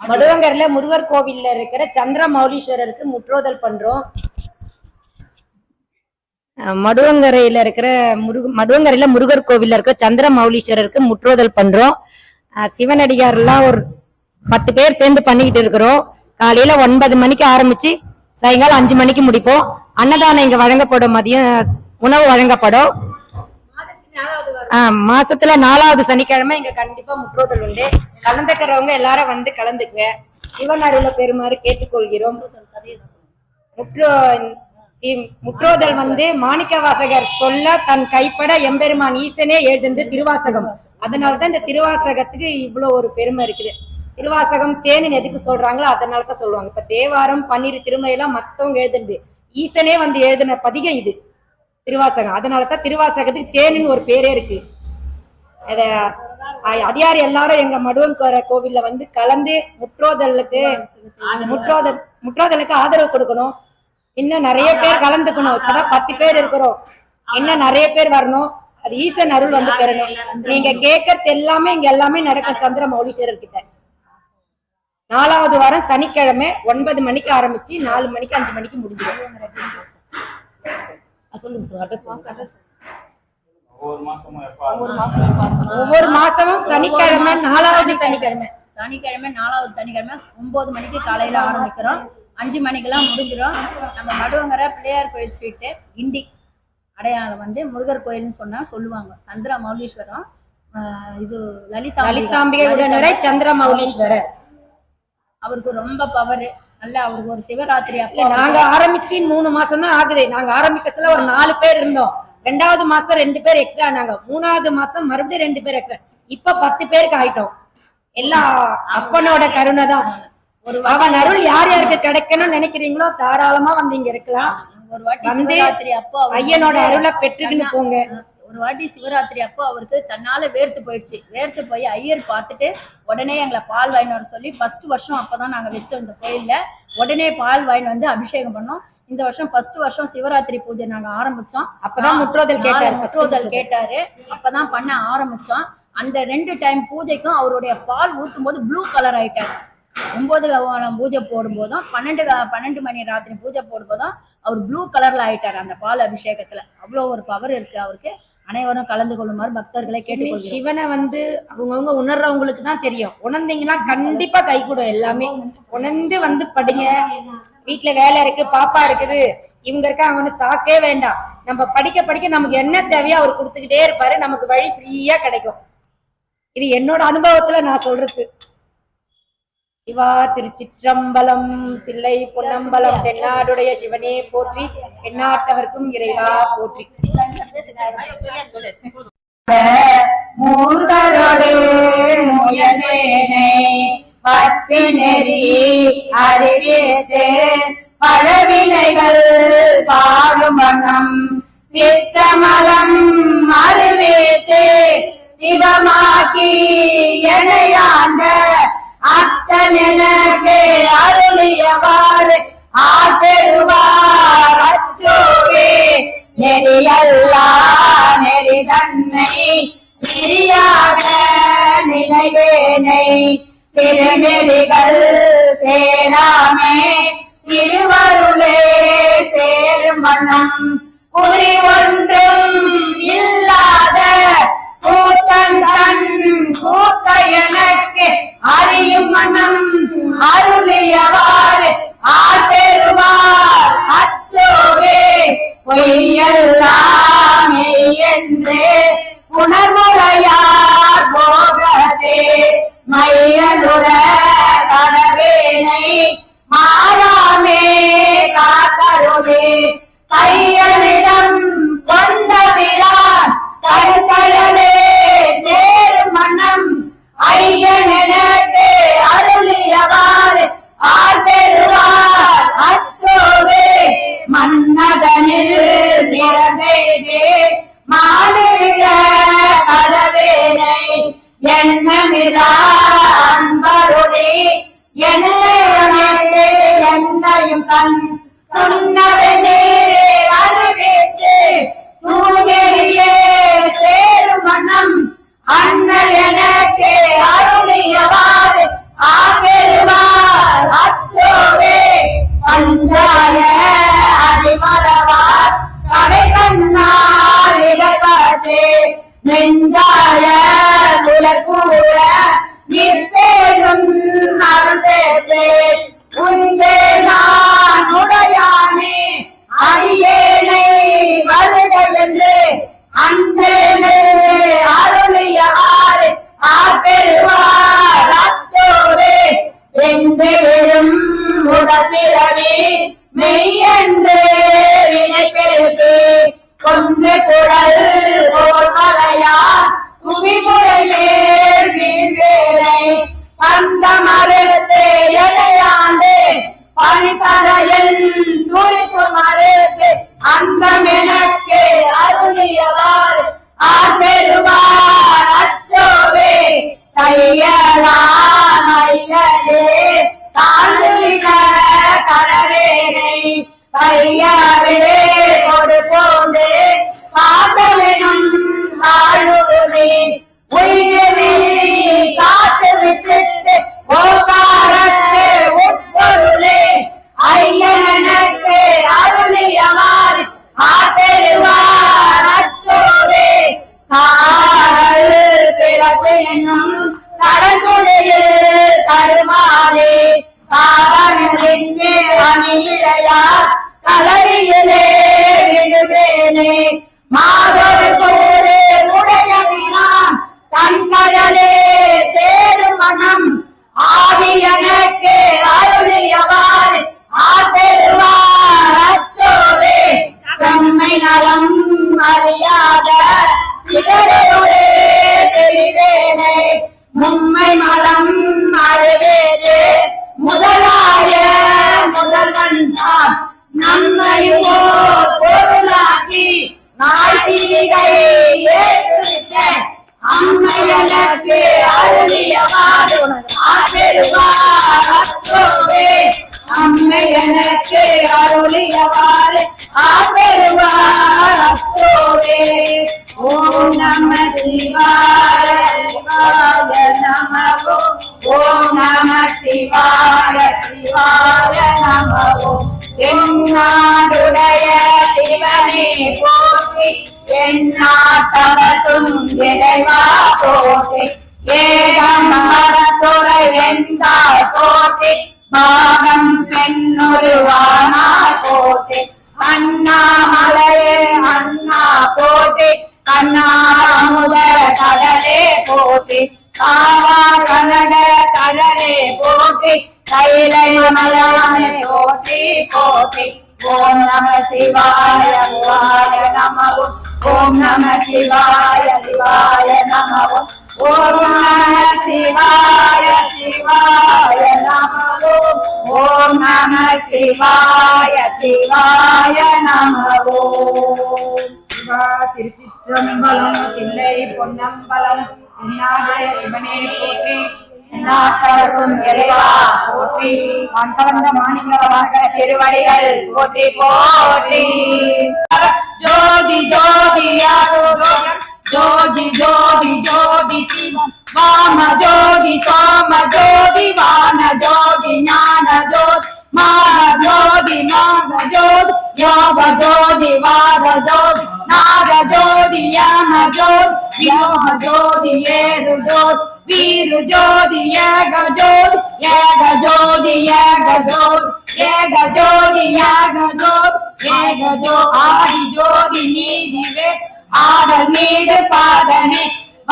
மடுவங்கர்ல முருகர் கோவில்ல இருக்கிற சந்திரமௌலீஸ்வரருக்கு முற்றோதல் பண்றோம். மடுவங்கரையில இருக்கிற முருக மடுவங்கரையில முருகர் கோவில்ல இருக்கிற சந்திரமௌலீஸ்வரருக்கு முற்றோதல் பண்றோம். சிவனடியார்லாம் ஒரு பத்து பேர் சேர்ந்து பண்ணிக்கிட்டு இருக்கிறோம். காலையில ஒன்பது மணிக்கு ஆரம்பிச்சு சாயங்காலம் அஞ்சு மணிக்கு முடிப்போம். அன்னதானம் இங்க வழங்கப்படும் மதியம் உணவு வழங்கப்படும். மாசத்துல நாலாவது சனிக்கிழமை இங்க கண்டிப்பா முற்றோதல் உண்டு. கலந்துக்கிறவங்க எல்லாரும் வந்து கலந்துக்குங்க. சிவன் பெருமாறு கேட்டுக்கொள்கிறோம். முற்றோ முற்றோதல் வந்து மாணிக்க வாசகர் சொல்ல தன் கைப்பட எம்பெருமான் ஈசனே எழுந்து திருவாசகம். அதனாலதான் இந்த திருவாசகத்துக்கு இவ்வளவு ஒரு பெருமை இருக்குது. திருவாசகம் தேனின் எதுக்கு சொல்றாங்களோ அதனாலதான் சொல்லுவாங்க. இப்ப தேவாரம் பன்னீர் திருமையெல்லாம் மத்தவங்க எழுதுனது. ஈசனே வந்து எழுதின பதிகம் இது. திருவாசகம். அதனாலதான் திருவாசகத்துக்கு தேனின்னு ஒரு பேரே இருக்கு. அத அ- அடியார் எல்லாரும் எங்க மடுவன் கோர கோவில்ல வந்து கலந்து முற்றோதலுக்கு முற்றோதல் முற்றோதலுக்கு ஆதரவு கொடுக்கணும். இன்னும் நிறைய பேர் கலந்துக்கணும். இப்பதான் பத்து பேர் இருக்கிறோம். இன்னும் நிறைய பேர் வரணும். அது ஈசன் அருள் வந்து பெறணும். நீங்க கேட்கறது எல்லாமே இங்க எல்லாமே நடக்கும் சந்திர மௌலீஸ்வரர் கிட்ட. நாலாவது வாரம் சனிக்கிழமை ஒன்பது மணிக்கு ஆரம்பிச்சு நாலு மணிக்கு அஞ்சு மணிக்கு முடிஞ்சிடும். சொல்லுங்க சார் அட்ரஸ் ஒவ்வொரு மாசமும் எப்ப ஒவ்வொரு மாசமும் சனிக்கிழமை நாலாவது சனிக்கிழமை. சனிக்கிழமை. நாலாவது சனிக்கிழமை ஒன்பது மணிக்கு காலையில ஆரம்பிக்கிறோம். அஞ்சு மணிக்கெல்லாம் முடிஞ்சிடும் நம்ம நடுவங்கர பிள்ளையார் கோயில் ஸ்ட்ரீட்டு கிண்டி அடையாளம் வந்து முருகர் கோயில்னு சொன்னா சொல்லுவாங்க. சந்திர மௌலீஸ்வரம் இது லலிதா லலிதாம்பிகை உடனுரை சந்திர மௌலீஸ்வரர். அவருக்கு ரொம்ப பவர் நல்ல அவருக்கு ஒரு சிவராத்திரி அப்போ நாங்க ஆரம்பிச்சு மூணு மாசம் தான் ஆகுது. நாங்க ஆரம்பிக்கிறதுல ஒரு நாலு பேர் இருந்தோம். ரெண்டாவது மாசம் ரெண்டு பேர் எக்ஸ்ட்ரா ஆனாங்க. மூணாவது மாசம் மறுபடியும் ரெண்டு பேர் எக்ஸ்ட்ரா இப்ப பத்து பேருக்கு ஆயிட்டோம். எல்லாம் அப்பனோட கருணை தான். ஒரு அவன் அருள் யார் யாருக்கு கிடைக்கணும்னு நினைக்கிறீங்களோ தாராளமா வந்து இங்க இருக்கலாம். ஒரு வாட்டி சிவராத்திரி அப்போ ஐயனோட அருளை பெற்றுக்கின்னு போங்க. ஒரு வாட்டி சிவராத்திரி அப்போ அவருக்கு தன்னால வேர்த்து போயிடுச்சு. வேர்த்து போய் ஐயர் பார்த்துட்டு உடனே எங்களை பால் வாங்கி வர சொல்லி ஃபர்ஸ்ட் வருஷம் அப்பதான் நாங்க வச்சோம் இந்த கோயில்ல. உடனே பால் வாங்கி வந்து அபிஷேகம் பண்ணோம். இந்த வருஷம் ஃபர்ஸ்ட் வருஷம் சிவராத்திரி பூஜை நாங்க ஆரம்பிச்சோம். அப்பதான் முற்றோதல் கேட்டாரு முற்றோதல் கேட்டாரு. அப்பதான் பண்ண ஆரம்பிச்சோம். அந்த ரெண்டு டைம் பூஜைக்கும் அவருடைய பால் ஊத்தும் போது ப்ளூ கலர் ஆயிட்டாரு. ஒன்பது கவனம் பூஜை போடும்போதும் பன்னெண்டு பன்னெண்டு மணி ராத்திரி பூஜை போடும்போதும் அவர் ப்ளூ கலர்ல ஆயிட்டாரு அந்த பால் அபிஷேகத்துல. அவ்வளோ ஒரு பவர் இருக்கு அவருக்கு. அனைவரும் கலந்து கொள்ளுமாறு பக்தர்களை கேட்டுக்கொள்கிறோம். சிவனை வந்து அவங்கவுங்க உணர்றவங்களுக்கு தான் தெரியும். உணர்ந்தீங்கன்னா கண்டிப்பா கை கூடும் எல்லாமே. உணர்ந்து வந்து படிங்க. வீட்டுல வேலை இருக்கு பாப்பா இருக்குது. இவங்க இருக்கா அவனு சாக்கே வேண்டாம். நம்ம படிக்க படிக்க நமக்கு என்ன தேவையோ அவர் கொடுத்துக்கிட்டே இருப்பாரு. நமக்கு வழி ஃப்ரீயா கிடைக்கும். இது என்னோட அனுபவத்துல நான் சொல்றது. சிவா திருச்சிற்றம்பலம் தில்லை பொன்னம்பலம் தென்னாடுடைய சிவனே போற்றி எண்ணாட்டவர்க்கும் இறைவா போற்றி. மூர்கரோடு முயல்வேனை பட்டு நெறி அறிவித்து பழவினைகள் பாடும் வண்ணம் சித்தமலம் அறிவித்து சிவமாக்கி எனையாண்ட அத்தனெனக்கு அருளியவாறு ஆப்பெறுவார் அச்சோவே. நெறியல்லா நெறி தன்னை நெறியாக நிலைவேனை திருநெறிகள் சேராமே திருவருளே சேரும் வண்ணம். குறி ஒன்றும் இல்லாத கூத்தன் தன் கூத்த எனக்கு அறியும் மனம் அருளியவாறு ஆட்டெருவார் அச்சோவே மனமிலா அன்பருடே என்னையும் தன் சொன்னவனே. வரவேற்று தூயரியே சேரும் மனம் அண்ணல் எனக்கு அருளியவாறு ஆபெருவார் அச்சோ நெஞ்சாய குலக்கூற நிற்பேனும் அருந்தே. உந்தே நான் உடையானே அடியேனை அந்த மறுத்து எடையாண்டு பரிசரையன் துரிசு மறுத்து அங்கம் எனக்கு அருளியவார் ஆபெருவார் அச்சோவே தையலா மையலே தாழ்விட கடவேனை கையாவே கொடுப்போது காதவனும் வாழுவே Saturday. மும்மை மலம் அழுவேனே முதலாய முதல்வன் தான் நம்மை பொருளாக்கி நாசிகை ஏற்றுவித்த அம்மையனுக்கு அருளியவாறு ஆபெருவார் என்னாட்டவத்தும் இறைவா போற்றி. ஏகம் மரத்துறை எந்தாய் போற்றி. பாகம் பெண்ணுருவானா போற்றி. அண்ணாமலையே அண்ணா போற்றி. கண்ணாமுத கடலே போற்றி. காவா கனக கடலே போற்றி. கைலை மலையானே போற்றி போற்றி. ஓம் நம சிவாய சிவாய நம ஓம் நம சிவாய சிவாய நம ஓம் நம சிவாய சிவாய நம ஓம் நம சிவாய சிவாய நம சிவா திருச்சிற்றம்பலம் தில்லை பொன்னம்பலம் என்னாவிட சிவனே போற்றி நாட்டவர்க்கும் இறைவா போற்றி. மண்டவந்த மாணிக்க வாச திருவடிகள் போற்றி போற்றி. ஜோதி ஜோதி ஜோதி ஜோதி ஜோதி சிவம். வாம ஜோதி சோம ஜோதி வான ஜோதி ஞான ஜோதி. மான ஜோதி நாக ஜோதி. யோக ஜோதி வார ஜோதி. நாக ஜோதி யம ஜோதி. வியோக ஜோதி ஏறு ஜோதி. வீரு ஜோதி ஏக ஜோதி ஏக ஜோதி ஏக ஜோதி ஏக ஜோதி ஏக ஜோதி ஏக ஜோ ஆதி ஜோதி நீதிவே ஆடல் நீடு பாதனே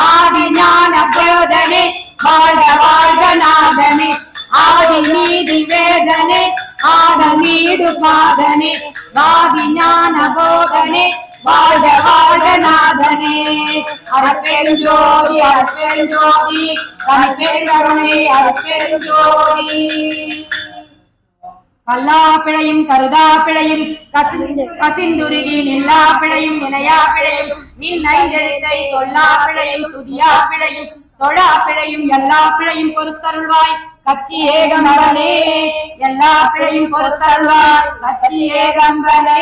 ஆதி ஞான போதனே வாழ்க வாழ்க நாதனே ஆதி நீதி வேதனே ஆட நீடு பாதனே வாதி ஞான போதனே வாழ்க வாழ்க நாதனே அருட்பெருஞ்சோதி அருட்பெருஞ்சோதி தனிப்பெருங்கருணை அருட்பெருஞ்சோதி கல்லா பிழையும் கருதா பிழையும் கசிந்துருகி நில்லா பிழையும் நினையா பிழையும் நின் ஐந்தெழுத்தை சொல்லா பிழையும் துதியா பிழையும் தொழா பிழையும் எல்லா பிழையும் பொறுத்தருள்வாய் கச்சி ஏகமவனே. எல்லா பிழையும் பொறுத்தருள்வாய் கச்சி ஏகம்பனே